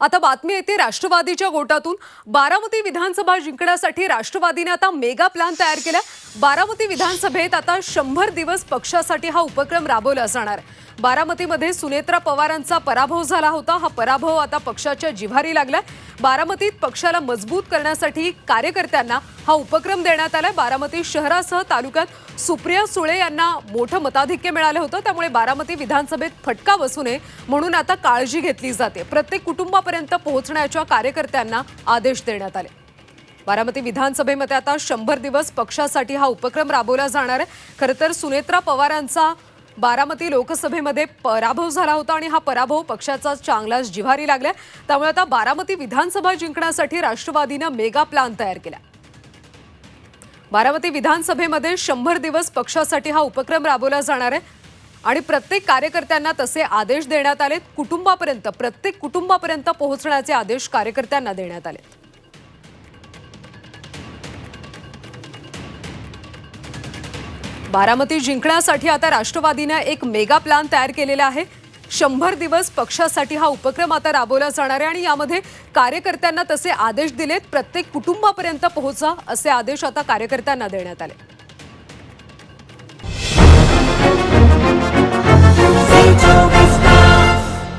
आता बातमी येते राष्ट्रवादीच्या गोटातून. बारामती विधानसभा जिंकण्यासाठी राष्ट्रवादीने आता मेगा प्लॅन तयार केला. बारामती विधानसभेत आता शंभर दिवस पक्षासाठी हा उपक्रम राबवला जाणार. बारामतीमध्ये सुनेत्रा पवारांचा पराभव झाला होता. हा पराभव आता पक्षाच्या जिव्हारी लागलाय बारामतीत पक्षाला मजबूत करण्यासाठी कार्यकर्त्यांना हा उपक्रम देण्यात आलाय बारामती शहरासह तालुक्यात सुप्रिया सुळे यांना मोठं मताधिक्य मिळालं होतं. त्यामुळे बारामती विधानसभेत फटका बसू नये म्हणून आता काळजी घेतली जाते. प्रत्येक कुटुंबापर्यंत पोहोचण्याच्या कार्यकर्त्यांना आदेश देण्यात आले. बारामती विधानसभेमध्ये आता शंभर दिवस पक्षासाठी हा उपक्रम राबवला जाणार आहे. खरं तर सुनेत्रा पवारांचा बारामती लोकसभेमध्ये पराभव झाला होता आणि हा पराभव पक्षाचा चांगलाच जिव्हारी लागला त्यामुळे आता बारामती विधानसभा जिंकण्यासाठी राष्ट्रवादीनं मेगा प्लॅन तयार केला बारामती विधानसभेमध्ये शंभर दिवस पक्षासाठी हा उपक्रम राबवला जाणार आहे. आणि प्रत्येक कार्यकर्त्यांना तसे आदेश देण्यात आलेत. कुटुंबापर्यंत प्रत्येक कुटुंबापर्यंत पोहोचण्याचे आदेश कार्यकर्त्यांना देण्यात आले बारामती जिंकण्यासाठी आता राष्ट्रवादीनं एक मेगा प्लॅन तयार केलेला आहे. शंभर दिवस पक्षासाठी हा उपक्रम आता राबवला जाणार आहे आणि यामध्ये कार्यकर्त्यांना तसे आदेश दिलेत. प्रत्येक कुटुंबापर्यंत पोहोचा असे आदेश आता कार्यकर्त्यांना देण्यात आले.